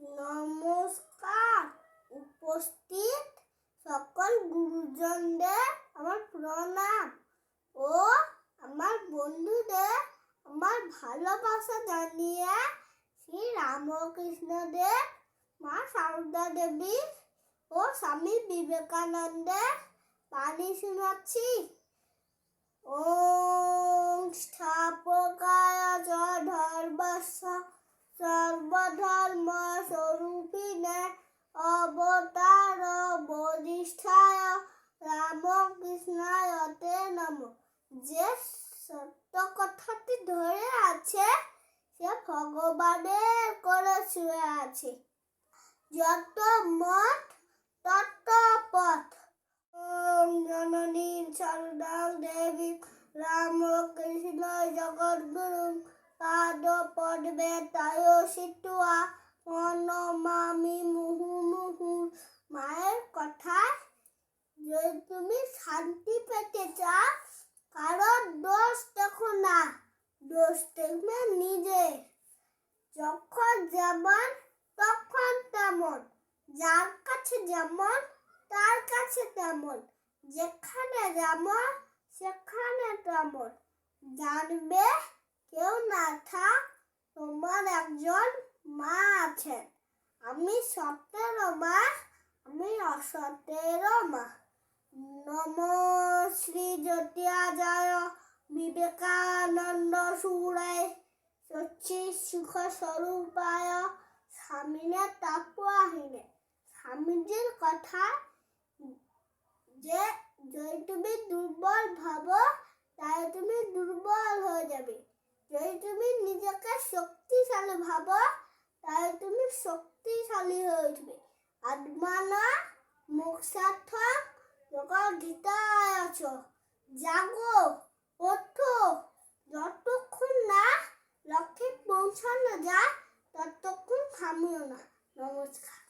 নমস্কার। উপস্থিত সকল গুরুজনদের আমার প্রণাম ও আমার বন্ধুদের আমার ভালোবাসা জানিয়ে শ্রী রামকৃষ্ণদেব, মা সারদা দেবী ও স্বামী বিবেকানন্দের বাণী শোনাচ্ছি। ওম অবতার বরিষ্ঠায় রামকৃষ্ণায় তে নম। যে সত্য কথাটি ধরে আছে, সে ভগবানের করে শুয়ে আছে। যত মত তত পথ। জননী সারদাং দেবী রাম রামকৃষ্ণ জগদ্গুরু, পাদ পদ্মে তায় সিটুয়া অনমামি মুহু মায়ের কথায় যদি তুমি শান্তি পেতে চাও কারোর দোষ দেখো না, দোষ দেখবে নিজে। যখন যেমন, তখন তেমন, যার কাছে যেমন, তার কাছে তেমন, যেখানে যেমন, সেখানে তেমন। জানবে কেউ না থাক, তোমার একজন মা আছেন। আমি সত্যেরও মা আমি অসত্যেরও মা। নম শ্রী জ্যোতিয়া জয় বিবেকানন্দ সুরায় সচ্চি সুখ স্বরূপায় স্বামীনে তাপহিনে স্বামীজির কথা যে যদি তুমি দুর্বল ভাবো, তাই তুমি দুর্বল হয়ে যাবে। যদি তুমি নিজেকে শক্তিশালী ভাবো, তাই তুমি শক্তিশালী হয়ে উঠবে। আত্মানা মুখ সার্থক যখন গীতায় আছো জাগো ওঠো যতক্ষণ না লক্ষ্যে পৌঁছানো যায়, ততক্ষণ থামিও না। নমস্কার।